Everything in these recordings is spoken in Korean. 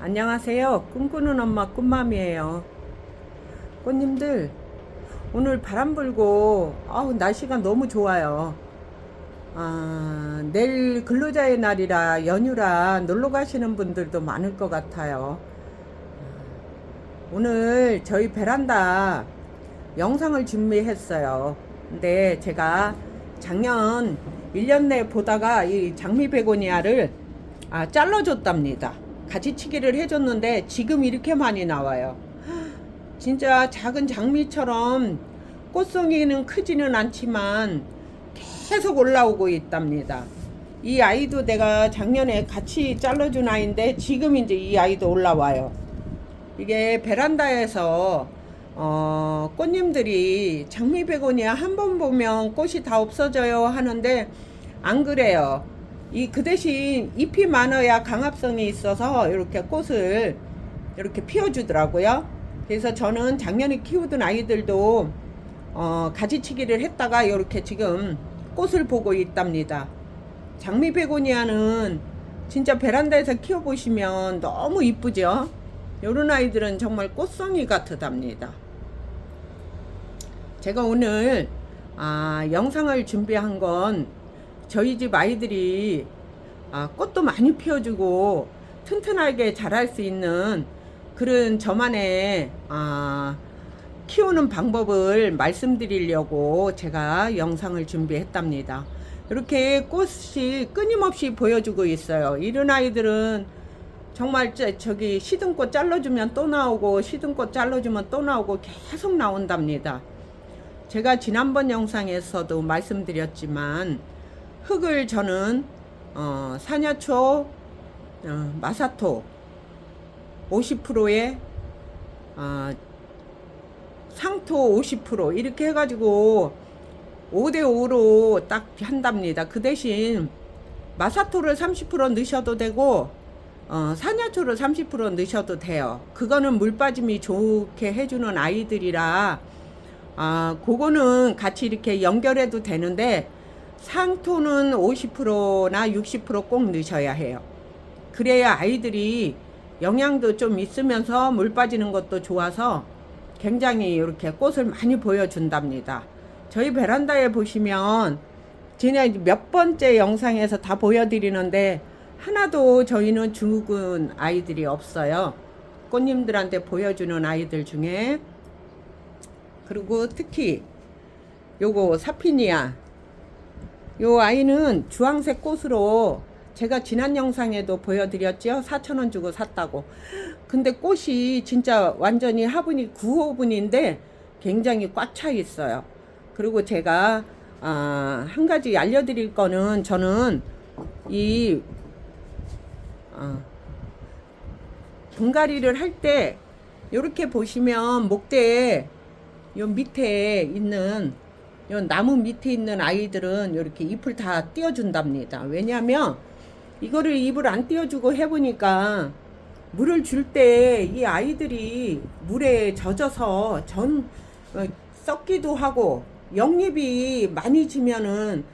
안녕하세요. 꿈꾸는 엄마 꿈맘이에요. 꽃님들, 오늘 바람 불고, 아우, 날씨가 너무 좋아요. 아, 내일 근로자의 날이라 연휴라 놀러 가시는 분들도 많을 것 같아요. 오늘 저희 베란다 영상을 준비했어요. 근데 제가 작년 1년 내 보다가 이 장미 베고니아를 아, 잘라줬답니다. 가지치기를 해줬는데 지금 이렇게 많이 나와요. 진짜 작은 장미처럼 꽃송이는 크지는 않지만 계속 올라오고 있답니다. 이 아이도 내가 작년에 같이 잘라준 아이인데 지금 이제 이 아이도 올라와요. 이게 베란다에서 어, 꽃님들이 장미 베고니아 한번 보면 꽃이 다 없어져요 하는데 안 그래요. 이 그 대신 잎이 많아야 강압성이 있어서 이렇게 꽃을 이렇게 피워주더라고요. 그래서 저는 작년에 키우던 아이들도 어, 가지치기를 했다가 이렇게 지금 꽃을 보고 있답니다. 장미 베고니아는 진짜 베란다에서 키워보시면 너무 이쁘죠? 요런 아이들은 정말 꽃송이 같으답니다. 제가 오늘 아, 영상을 준비한 건 저희 집 아이들이 아, 꽃도 많이 피워주고 튼튼하게 자랄 수 있는 그런 저만의 아, 키우는 방법을 말씀드리려고 제가 영상을 준비했답니다. 이렇게 꽃이 끊임없이 보여주고 있어요. 이런 아이들은 정말 저- 저기 시든 꽃 잘라주면 또 나오고 시든 꽃 잘라주면 또 나오고 계속 나온답니다. 제가 지난번 영상에서도 말씀드렸지만 흙을 저는 어, 사냐초 어, 마사토 50%에 어, 상토 50% 이렇게 해가지고 5대5로 딱 한답니다. 그 대신 마사토를 30% 넣으셔도 되고 어, 사냐초를 30% 넣으셔도 돼요. 그거는 물 빠짐이 좋게 해주는 아이들이라 아, 그거는 같이 이렇게 연결해도 되는데 상토는 50%나 60%꼭 넣으셔야 해요. 그래야 아이들이 영양도 좀 있으면서 물 빠지는 것도 좋아서 굉장히 이렇게 꽃을 많이 보여준답니다. 저희 베란다에 보시면 지난 몇 번째 영상에서 다 보여드리는데 하나도 저희는 죽은 아이들이 없어요. 꽃님들한테 보여주는 아이들 중에 그리고 특히 요거 사피니아 요 아이는 주황색 꽃으로 제가 지난 영상에도 보여드렸죠. 4천원 주고 샀다고. 근데 꽃이 진짜 완전히 화분이 9호분인데 굉장히 꽉 차 있어요. 그리고 제가 아, 한 가지 알려드릴 거는 저는 이 어, 분갈이를 할 때 이렇게 보시면 목대에 요 밑에 있는 요 나무 밑에 있는 아이들은 이렇게 잎을 다 띄워준답니다. 왜냐하면 이거를 잎을 안 띄워주고 해보니까 물을 줄 때 이 아이들이 물에 젖어서 전 어, 썩기도 하고 영잎이 많이 지면은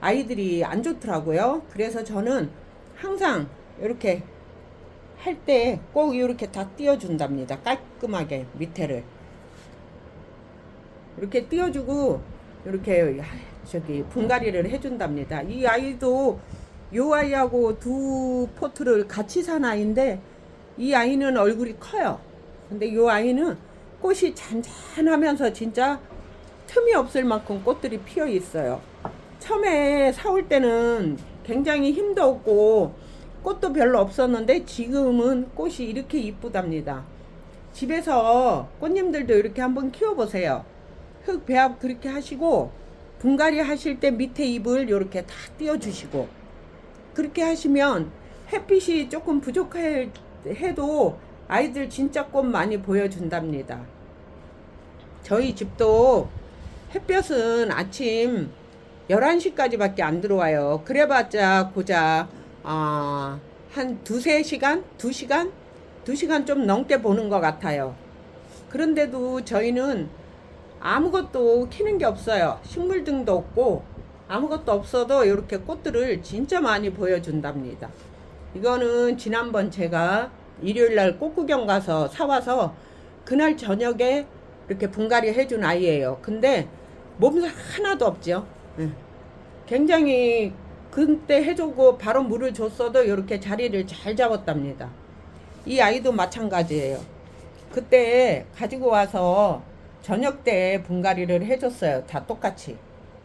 아이들이 안 좋더라고요. 그래서 저는 항상 이렇게 할 때 꼭 이렇게 다 띄워준답니다. 깔끔하게 밑에를. 이렇게 띄워주고 이렇게 저기 분갈이를 해준답니다. 이 아이도 요 아이하고 두 포트를 같이 산 아이인데 이 아이는 얼굴이 커요. 근데 요 아이는 꽃이 잔잔하면서 진짜 틈이 없을 만큼 꽃들이 피어 있어요. 처음에 사올 때는 굉장히 힘도 없고 꽃도 별로 없었는데 지금은 꽃이 이렇게 이쁘답니다. 집에서 꽃님들도 이렇게 한번 키워보세요. 흙 배합 그렇게 하시고 분갈이 하실 때 밑에 잎을 이렇게 다 띄워주시고 그렇게 하시면 햇빛이 조금 부족해도 아이들 진짜 꽃 많이 보여준답니다. 저희 집도 햇볕은 아침 11시까지밖에 안 들어와요. 그래봤자 고작 아, 한 두세 시간? 두 시간? 두 시간 좀 넘게 보는 것 같아요. 그런데도 저희는 아무것도 키는 게 없어요. 식물 등도 없고 아무것도 없어도 이렇게 꽃들을 진짜 많이 보여준답니다. 이거는 지난번 제가 일요일 날 꽃구경 가서 사와서 그날 저녁에 이렇게 분갈이 해준 아이예요. 근데 몸살 하나도 없죠. 예. 굉장히 그때 해주고 바로 물을 줬어도 이렇게 자리를 잘 잡았답니다. 이 아이도 마찬가지예요. 그때 가지고 와서 저녁 때 분갈이를 해줬어요. 다 똑같이.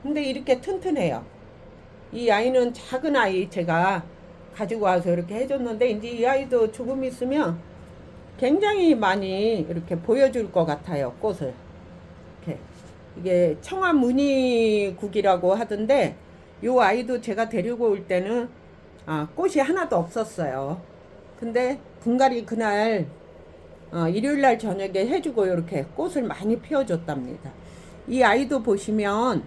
근데 이렇게 튼튼해요. 이 아이는 작은 아이 제가 가지고 와서 이렇게 해줬는데 이제 이 아이도 조금 있으면 굉장히 많이 이렇게 보여줄 것 같아요. 꽃을. 이렇게 이게 청아 무늬국이라고 하던데 요 아이도 제가 데리고 올 때는 아, 꽃이 하나도 없었어요. 근데 분갈이 그날 어, 일요일 날 저녁에 해주고 이렇게 꽃을 많이 피워줬답니다. 이 아이도 보시면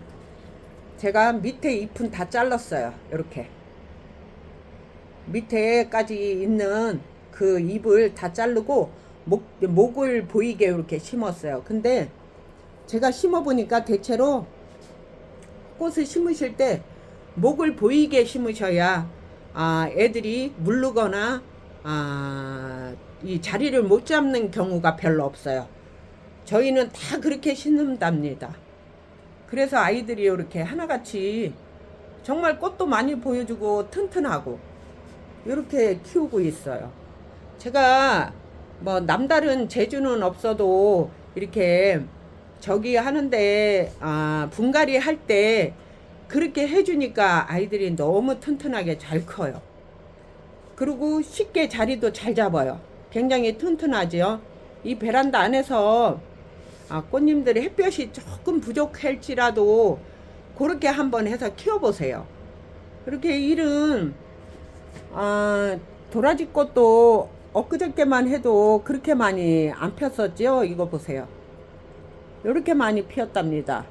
제가 밑에 잎은 다 잘랐어요. 이렇게 밑에까지 있는 그 잎을 다 자르고 목, 목을 보이게 이렇게 심었어요. 근데 제가 심어 보니까 대체로 꽃을 심으실 때 목을 보이게 심으셔야 아, 애들이 물르거나 아, 이 자리를 못 잡는 경우가 별로 없어요. 저희는 다 그렇게 심는답니다. 그래서 아이들이 이렇게 하나같이 정말 꽃도 많이 보여주고 튼튼하고 이렇게 키우고 있어요. 제가 뭐 남다른 재주는 없어도 이렇게 저기 하는데 아 분갈이 할 때 그렇게 해주니까 아이들이 너무 튼튼하게 잘 커요. 그리고 쉽게 자리도 잘 잡아요. 굉장히 튼튼하지요. 이 베란다 안에서 아, 꽃님들이 햇볕이 조금 부족할지라도 그렇게 한번 해서 키워보세요. 그렇게 일은 아, 도라지 꽃도 엊그저께만 해도 그렇게 많이 안 폈었죠. 이거 보세요. 이렇게 많이 피었답니다.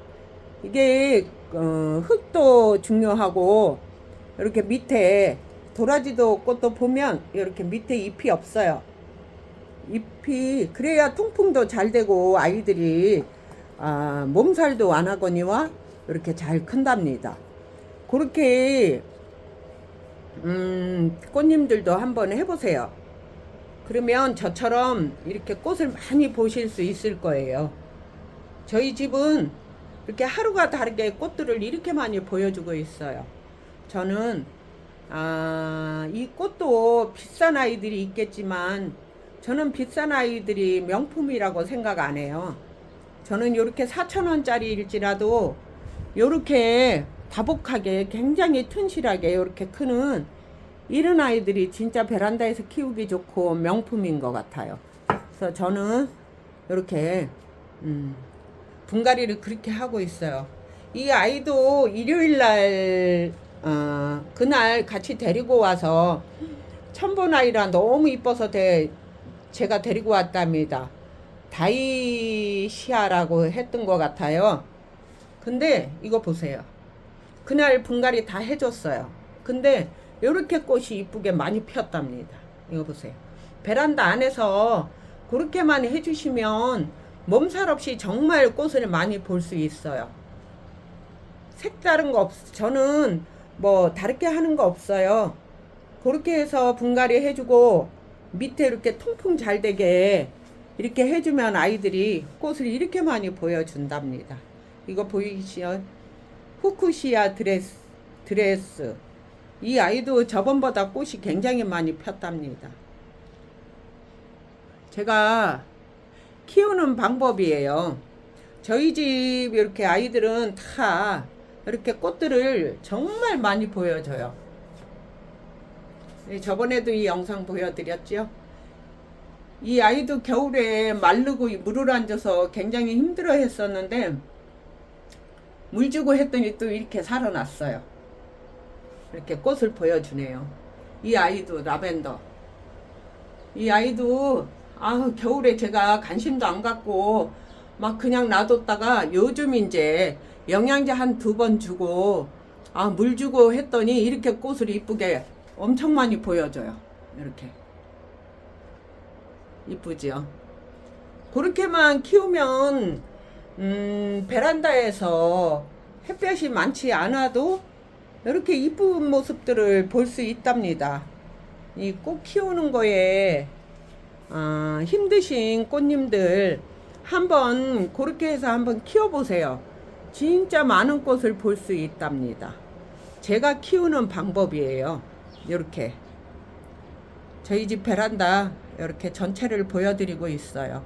이게 어, 흙도 중요하고 이렇게 밑에 도라지도 꽃도 보면 이렇게 밑에 잎이 없어요. 잎이 그래야 통풍도 잘 되고 아이들이 아, 몸살도 안 하거니와 이렇게 잘 큰답니다. 그렇게 음, 꽃님들도 한번 해보세요. 그러면 저처럼 이렇게 꽃을 많이 보실 수 있을 거예요. 저희 집은 이렇게 하루가 다르게 꽃들을 이렇게 많이 보여주고 있어요. 저는 아, 이 꽃도 비싼 아이들이 있겠지만 저는 비싼 아이들이 명품이라고 생각 안 해요. 저는 이렇게 4천원짜리일지라도 이렇게 다복하게 굉장히 튼실하게 이렇게 크는 이런 아이들이 진짜 베란다에서 키우기 좋고 명품인 것 같아요. 그래서 저는 이렇게 음, 분갈이를 그렇게 하고 있어요. 이 아이도 일요일 날 어, 그날 같이 데리고 와서 천본 아이라 너무 이뻐서 대, 제가 데리고 왔답니다. 다이시아라고 했던 것 같아요. 근데 이거 보세요. 그날 분갈이 다 해줬어요. 근데 이렇게 꽃이 이쁘게 많이 피었답니다. 이거 보세요. 베란다 안에서 그렇게 많이 해주시면 몸살 없이 정말 꽃을 많이 볼 수 있어요. 색다른 거 없, 저는 뭐 다르게 하는 거 없어요. 그렇게 해서 분갈이 해주고 밑에 이렇게 통풍 잘 되게 이렇게 해주면 아이들이 꽃을 이렇게 많이 보여준답니다. 이거 보이시죠? 후쿠시아 드레스, 드레스. 이 아이도 저번보다 꽃이 굉장히 많이 폈답니다. 제가 키우는 방법이에요. 저희 집 이렇게 아이들은 다 이렇게 꽃들을 정말 많이 보여줘요. 네, 저번에도 이 영상 보여드렸죠. 이 아이도 겨울에 마르고 물을 앉아서 굉장히 힘들어 했었는데 물 주고 했더니 또 이렇게 살아났어요. 이렇게 꽃을 보여주네요. 이 아이도 라벤더. 이 아이도 아 겨울에 제가 관심도 안 갖고 막 그냥 놔뒀다가 요즘 이제 영양제 한 두 번 주고 아 물 주고 했더니 이렇게 꽃을 이쁘게 엄청 많이 보여줘요. 이렇게 이쁘지요. 그렇게만 키우면 음, 베란다에서 햇볕이 많지 않아도 이렇게 이쁜 모습들을 볼 수 있답니다. 이 꽃 키우는 거에 어, 힘드신 꽃님들 한번 그렇게 해서 한번 키워보세요. 진짜 많은 꽃을 볼 수 있답니다. 제가 키우는 방법이에요. 이렇게 저희 집 베란다 이렇게 전체를 보여드리고 있어요.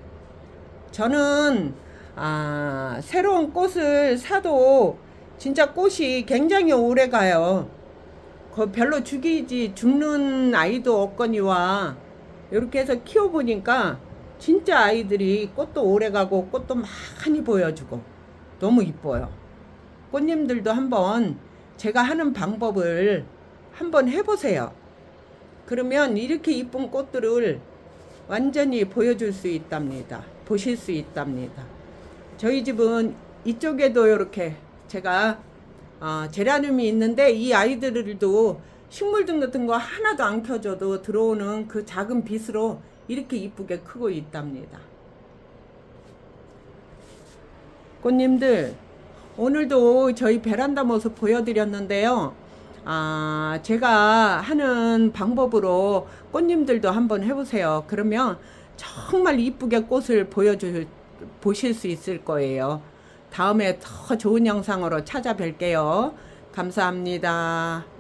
저는 아, 새로운 꽃을 사도 진짜 꽃이 굉장히 오래 가요. 그 별로 죽이지 죽는 아이도 없거니와 이렇게 해서 키워보니까 진짜 아이들이 꽃도 오래 가고 꽃도 많이 보여주고 너무 이뻐요. 꽃님들도 한번 제가 하는 방법을 한번 해보세요. 그러면 이렇게 이쁜 꽃들을 완전히 보여줄 수 있답니다. 보실 수 있답니다. 저희 집은 이쪽에도 이렇게 제가 어, 제라늄이 있는데 이 아이들도 식물 등 같은 거 하나도 안 켜줘도 들어오는 그 작은 빛으로 이렇게 이쁘게 크고 있답니다. 꽃님들 오늘도 저희 베란다 모습 보여드렸는데요. 아, 제가 하는 방법으로 꽃님들도 한번 해보세요. 그러면 정말 이쁘게 꽃을 보여줄, 보실 수 있을 거예요. 다음에 더 좋은 영상으로 찾아뵐게요. 감사합니다.